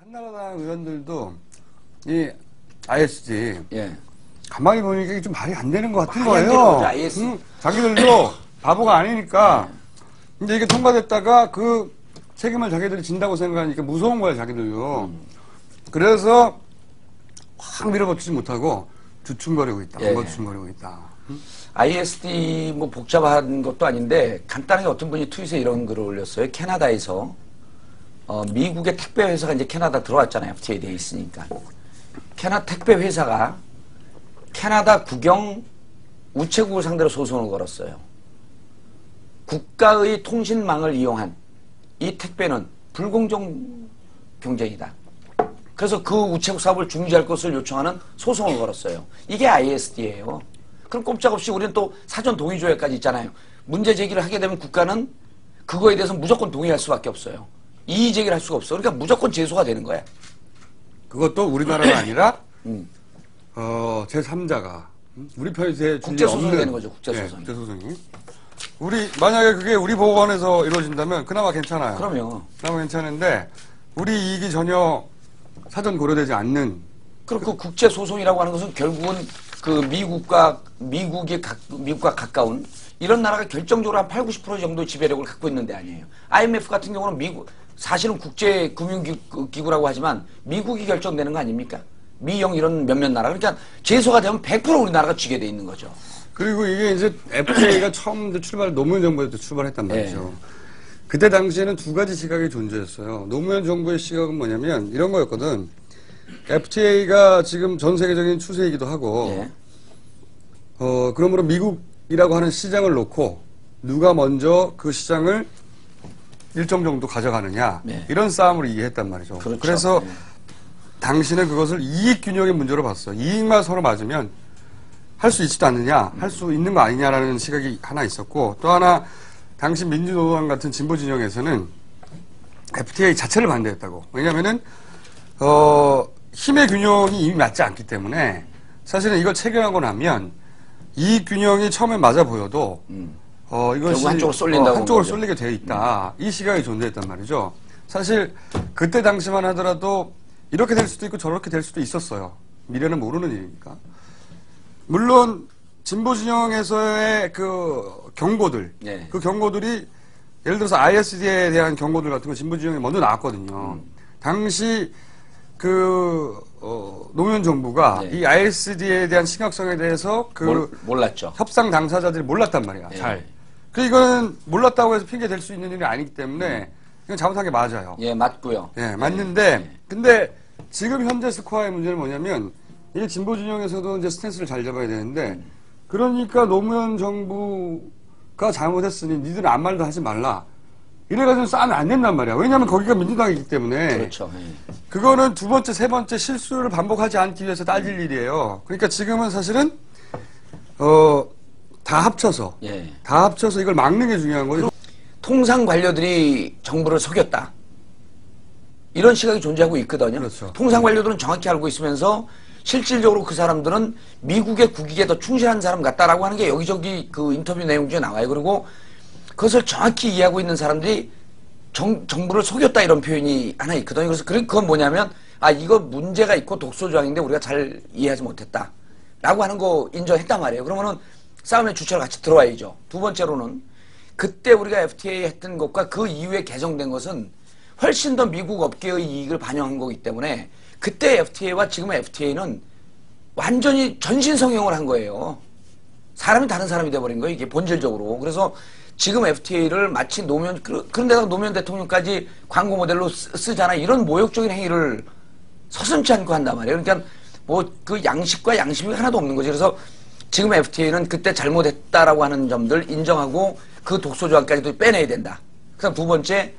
한나라당 의원들도 이 ISG 예. 가만히 보니까 이게 좀 말이 안 되는 것 같은 거예요. 거죠. 응, 자기들도 바보가 아니니까 이제 이게 통과됐다가 그 책임을 자기들이 진다고 생각하니까 무서운 거야 자기들도. 음. 그래서 확 밀어붙이지 못하고 주춤거리고 있다. 예. 엉거주춤거리고 있다. ISD 뭐 복잡한 것도 아닌데 간단하게 어떤 분이 트윗에 이런 글을 올렸어요. 캐나다에서 어, 미국의 택배 회사가 이제 캐나다 들어왔잖아요. FTA 돼 있으니까. 캐나 택배 회사가 캐나다 국영 우체국을 상대로 소송을 걸었어요. 국가의 통신망을 이용한 이 택배는 불공정 경쟁이다. 그래서 그 우체국 사업을 중지할 것을 요청하는 소송을 걸었어요. 이게 ISD예요. 그럼 꼼짝없이 우리는 또 사전 동의 조약까지 있잖아요. 문제 제기를 하게 되면 국가는 그거에 대해서 무조건 동의할 수밖에 없어요. 이의 제기를 할 수가 없어. 그러니까 무조건 제소가 되는 거야. 그것도 우리나라가 아니라 음. 어, 제3자가 우리 편에 대해 국제소송이 되는 거죠, 국제소송이. 예, 국제소송이. 우리 만약에 그게 우리 보건에서 이루어진다면 그나마 괜찮아요. 그럼요. 그나마 괜찮은데 우리 이익이 전혀 사전 고려되지 않는 그리고 그 국제 소송이라고 하는 것은 결국은 그 미국과 미국이 가, 미국과 가까운 이런 나라가 결정적으로 한 8, 90% 정도 지배력을 갖고 있는 데 아니에요. IMF 같은 경우는 미국 사실은 국제 금융기구라고 하지만 미국이 결정되는 거 아닙니까? 미영 이런 몇몇 나라 그러니까 제소가 되면 100% 우리나라가 쥐게 돼 있는 거죠. 그리고 이게 이제 FTA가 처음 출발 노무현 정부에서 출발했단 말이죠. 네. 그때 당시에는 두 가지 시각이 존재했어요. 노무현 정부의 시각은 뭐냐면 이런 거였거든. FTA가 지금 전 세계적인 추세이기도 하고 예. 어, 그러므로 미국이라고 하는 시장을 놓고 누가 먼저 그 시장을 일정 정도 가져가느냐 네. 이런 싸움을 이해했단 말이죠. 그렇죠. 그래서 네. 당신은 그것을 이익 균형의 문제로 봤어. 이익만 서로 맞으면 할 수 있지도 않느냐, 할 수 있는 거 아니냐라는 시각이 하나 있었고 또 하나 당시 민주노당 같은 진보 진영에서는 FTA 자체를 반대했다고. 왜냐하면은 어, 힘의 균형이 이미 맞지 않기 때문에 사실은 이걸 체결하고 나면 이익 균형이 처음에 맞아 보여도 어, 이것이 한쪽으로 쏠린다고 어, 한쪽으로. 쏠리게 돼 있다. 이 시각이 존재했단 말이죠. 사실 그때 당시만 하더라도 이렇게 될 수도 있고 저렇게 될 수도 있었어요. 미래는 모르는 일이니까. 물론 진보 진영에서의 그 경고들, 네. 그 경고들이 예를 들어서 ISD에 대한 경고들 같은 거 진보 진영에 먼저 나왔거든요. 당시 그 어, 노무현 정부가 네. 이 ISD에 대한 심각성에 대해서 그 몰, 몰랐죠. 협상 당사자들이 몰랐단 말이야. 네. 잘. 그 이거는 몰랐다고 해서 핑계 댈수 있는 일이 아니기 때문에 이건 잘못한 게 맞아요. 예, 맞고요. 예, 맞는데 근데 지금 현재 스코어의 문제는 뭐냐면 이게 진보 진영에서도 이제 스탠스를 잘 잡아야 되는데 그러니까 노무현 정부가 잘못했으니 니들은 아무 말도 하지 말라. 이래가지고 싸우면 안 된단 말이야. 왜냐하면 거기가 민주당이기 때문에 그렇죠. 예. 그거는 두 번째, 세 번째 실수를 반복하지 않기 위해서 따질 일이에요. 그러니까 지금은 사실은 어, 다 합쳐서 예. 다 합쳐서 이걸 막는 게 중요한 거예요. 통상 관료들이 정부를 속였다. 이런 시각이 존재하고 있거든요. 그렇죠. 통상 관료들은 정확히 알고 있으면서 실질적으로 그 사람들은 미국의 국익에 더 충실한 사람 같다라고 하는 게 여기저기 그 인터뷰 내용 중에 나와요. 그리고 그것을 정확히 이해하고 있는 사람들이 정, 정부를 속였다 이런 표현이 하나 있거든요. 그래서 그- 그건 뭐냐면 아 이거 문제가 있고 독소조항인데 우리가 잘 이해하지 못했다. 라고 하는 거 인정했단 말이에요. 그러면은 싸움의 주체로 같이 들어와야죠. 두 번째로는 그때 우리가 FTA 했던 것과 그 이후에 개정된 것은 훨씬 더 미국 업계의 이익을 반영한 거기 때문에 그때 FTA와 지금의 FTA는 완전히 전신 성형을 한 거예요. 사람이 다른 사람이 돼버린 거예요. 이게 본질적으로. 그래서 지금 FTA를 마치 노무현, 그- 그런데다가 노무현 대통령까지 광고 모델로 쓰, 쓰잖아. 이런 모욕적인 행위를 서슴지 않고 한단 말이에요. 그러니까 뭐 그 양식과 양심이 하나도 없는 거지. 그래서 지금 FTA는 그때 잘못했다라고 하는 점들 인정하고 그 독소 조항까지도 빼내야 된다. 그다음 두 번째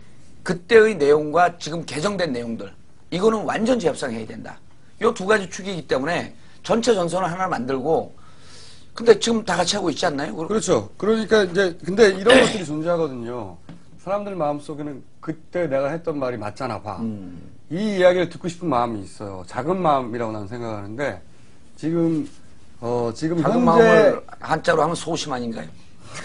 그때의 내용과 지금 개정된 내용들 이거는 완전 재협상해야 된다. 이두 가지 축이기 때문에 전체 전선을 하나 만들고 근데 지금 다 같이 하고 있지 않나요? 그- 그렇죠. 그러니까 이제 근데 이런 것들이 존재하거든요. 사람들 마음속에는 그때 내가 했던 말이 맞잖아 봐. 음. 이 이야기를 듣고 싶은 마음이 있어요. 작은 마음이라고 나는 생각하는데 지금 어 지금 작은 현재 마음을 한자로 하면 소심 아닌가요?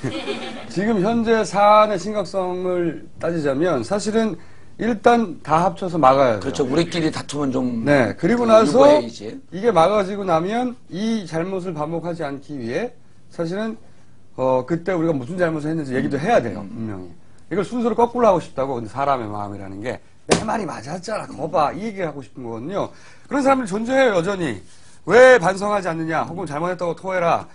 지금 현재 사안의 심각성을 따지자면 사실은 일단 다 합쳐서 막아야 돼요. 그렇죠. 우리끼리 다투면 좀 네. 그리고 그 나서 유보해야지. 이게 막아지고 나면 이 잘못을 반복하지 않기 위해 사실은 어 그때 우리가 무슨 잘못을 했는지 얘기도 해야 돼요. 음. 분명히. 이걸 순서를 거꾸로 하고 싶다고. 근데 사람의 마음이라는 게 내 말이 맞았잖아. 거봐. 이 얘기를 하고 싶은 거거든요. 그런 사람들이 존재해요, 여전히. 왜 반성하지 않느냐? 혹은 잘못했다고 토해라.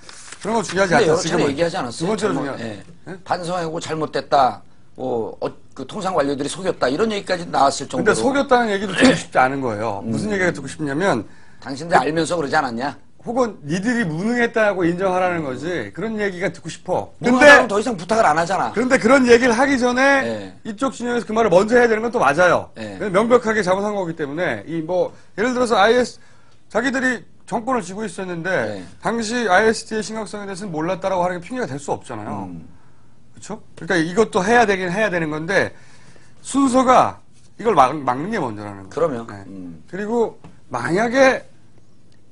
그런 거 중요하지 않죠. 여러 차례 얘기하지 않았어요. 두 번째로 잘못, 중요한. 예. 예? 반성하고 잘못됐다. 뭐, 어, 그 통상 관료들이 속였다. 이런 얘기까지 나왔을 정도로. 근데 속였다는 얘기도 듣고 싶지 않은 거예요. 음. 무슨 얘기가 듣고 싶냐면 당신들 알면서 그러지 않았냐? 혹은 니들이 무능했다고 인정하라는 거지. 그런 얘기가 듣고 싶어. 근데 근데 더 이상 부탁을 안 하잖아. 그런데 그런 얘기를 하기 전에 네. 이쪽 진영에서 그 말을 먼저 해야 되는 건 또 맞아요. 네. 명백하게 잘못한 거기 때문에 이 뭐 예를 들어서 IS 자기들이 정권을 쥐고 있었는데 네. 당시 IST의 심각성에 대해서는 몰랐다라고 하는 게 핑계가 될 수 없잖아요. 음. 그렇죠? 그러니까 이것도 해야 되긴 해야 되는 건데 순서가 이걸 막, 막는 게 먼저라는 거예요. 그러면. 네. 음. 그리고 만약에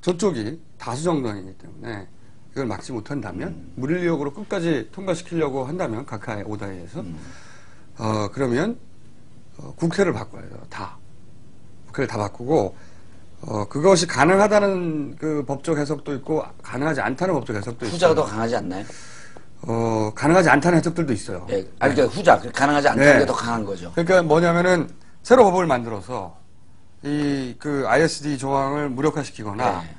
저쪽이 다수 정당이기 때문에 이걸 막지 못한다면 음. 무리력으로 끝까지 통과시키려고 한다면 각하의 오다에서 음. 어 그러면 어, 국회를 바꿔야 돼요. 다 국회를 다 바꾸고 어 그것이 가능하다는 그 법적 해석도 있고 가능하지 않다는 법적 해석도 후자가 더 있어요. 강하지 않나요? 어 가능하지 않다는 해석들도 있어요. 예. 아니, 그러니까 후자. 가능하지 않다는 네. 게 더 강한 거죠. 그러니까 뭐냐면은 새로 법을 만들어서 이 그 ISD 조항을 무력화시키거나 네.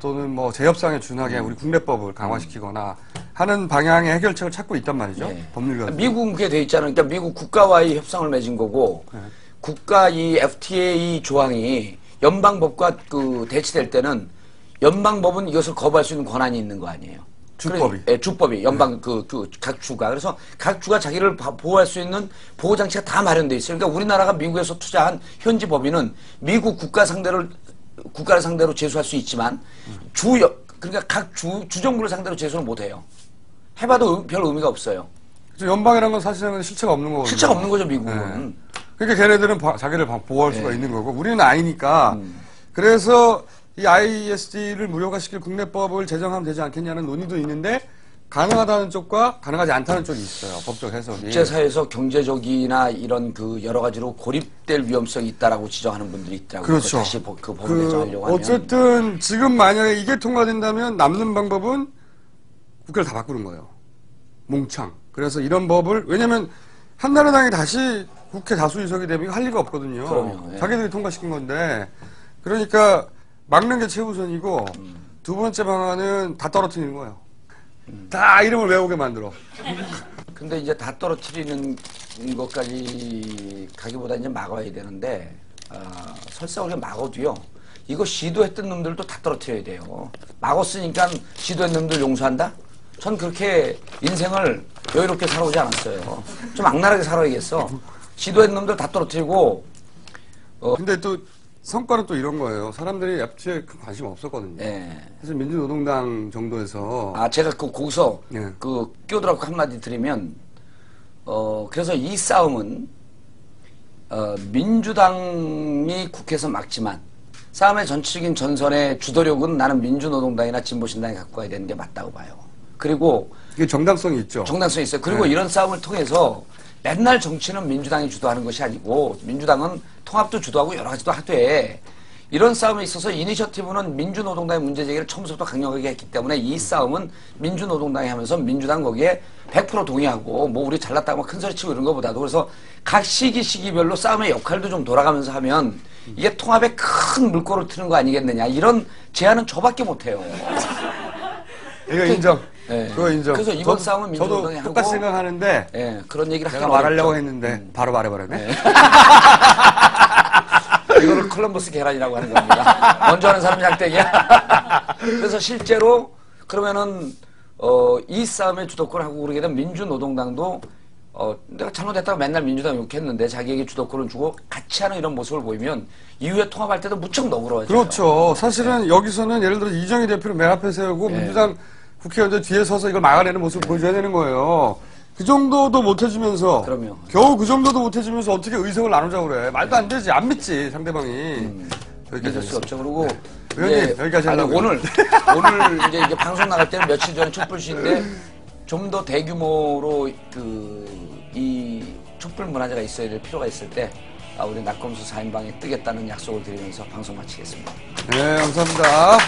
또는 뭐 제협상에 준하게 음. 우리 국내법을 강화시키거나 하는 방향의 해결책을 찾고 있단 말이죠. 네. 법률가. 미국은 그게 돼 있잖아요. 그러니까 미국 국가와의 협상을 맺은 거고 네. 국가 이 FTA 조항이 연방법과 그 대치될 때는 연방법은 이것을 거부할 수 있는 권한이 있는 거 아니에요. 주법이. 예, 주법이 연방 그 그 각 주가 그래서 각 주가 자기를 바- 보호할 수 있는 보호 장치가 다 마련돼 있어요. 그러니까 우리나라가 미국에서 투자한 현지 법인은 미국 국가 상대를 국가를 상대로 제소할 수 있지만 주 여- 그러니까 각 주 주정부를 상대로 제소를 못 해요. 해봐도 의- 별 의미가 없어요. 그래서 연방이라는 건 사실은 실체가 없는 거거든요. 실체가 없는 거죠 미국은. 네. 그러니까 걔네들은 바- 자기를 바- 보호할 수가 네. 있는 거고 우리는 아니니까 음. 그래서 이 ISD를 무료화시킬 국내법을 제정하면 되지 않겠냐는 논의도 있는데 가능하다는 쪽과 가능하지 않다는 쪽이 있어요. 법적 해석이. 국제사회에서 경제적이나 이런 그 여러 가지로 고립될 위험성이 있다라고 지적하는 분들이 있더라고요. 그렇죠. 다시 법- 그 법을 개정하려고 하면. 어쨌든 지금 만약에 이게 통과된다면 남는 방법은 국회를 다 바꾸는 거예요. 몽창. 그래서 이런 법을 왜냐면 한나라당이 다시 국회 다수 의석이 되면 할 리가 없거든요. 그럼요, 예. 자기들이 통과시킨 건데 그러니까 막는 게 최우선이고 음. 두 번째 방안은 다 떨어뜨리는 거예요. 다 이름을 외우게 만들어. 근데 이제 다 떨어뜨리는 것까지 가기보다 이제 막아야 되는데 어, 설사 우리가 막어도요. 이거 시도했던 놈들도 다 떨어뜨려야 돼요. 막았으니까 시도했던 놈들 용서한다? 전 그렇게 인생을 여유롭게 살아오지 않았어요. 좀 악랄하게 살아야겠어. 시도했던 놈들 다 떨어뜨리고 근데 또 성과는 또 이런 거예요. 사람들이 납치에 큰 관심 없었거든요. 예. 사실 민주노동당 정도에서 아, 제가 그 거기서 예. 그 끼어들어고 한마디 드리면, 어, 그래서 이 싸움은, 어, 민주당이 국회에서 막지만, 싸움의 전체적인 전선의 주도력은 나는 민주노동당이나 진보신당이 갖고 가야 되는 게 맞다고 봐요. 그리고 이게 정당성이 있죠. 정당성이 있어요. 그리고 네. 이런 싸움을 통해서 맨날 정치는 민주당이 주도하는 것이 아니고 민주당은 통합도 주도하고 여러 가지도 하되 이런 싸움에 있어서 이니셔티브는 민주노동당의 문제 제기를 처음부터 강력하게 했기 때문에 이 싸움은 민주노동당이 하면서 민주당 거기에 100% 동의하고 뭐 우리 잘났다고 막 큰소리 치고 이런 것보다도 그래서 각 시기 시기별로 싸움의 역할도 좀 돌아가면서 하면 이게 통합에 큰 물꼬를 트는 거 아니겠느냐 이런 제안은 저밖에 못해요. 이거 인정. 네. 그거 인정. 그래서 이번 저도- 싸움은 저도 민주노동이 하고 똑같이 생각하는데 예, 그런 얘기를 내가 하긴 말하려고 어렵죠. 했는데 바로 말해버렸네. 이거를 콜럼버스 계란이라고 하는 겁니다. 먼저 하는 사람 약대기야. 그래서 실제로 그러면은 어, 이 싸움의 주도권을 하고 그러게 되면 민주노동당도 어, 내가 잘못했다고 맨날 민주당 욕했는데 자기에게 주도권을 주고 같이 하는 이런 모습을 보이면 이후에 통합할 때도 무척 너그러워져요. 그렇죠. 사실은 여기서는 예를 들어 이정희 대표를 맨 앞에 세우고 네. 민주당 국회의원들 뒤에 서서 이걸 막아내는 모습을 보여줘야 되는 거예요. 그 정도도 못 해주면서 그럼요. 겨우 그 정도도 못 해주면서 어떻게 의석을 나누자고 그래. 말도 안 되지. 안 믿지 상대방이. 여기까지 믿을 수. 없죠. 그리고 의원님, 이제- 여기까지 아니, 하려고요. 오늘 오늘 이제 이게 방송 나갈 때는 며칠 전에 촛불 시인데 좀 더 대규모로 그 이 촛불 문화제가 있어야 될 필요가 있을 때 아, 우리 낙검수 4인방에 뜨겠다는 약속을 드리면서 방송 마치겠습니다. 네, 감사합니다.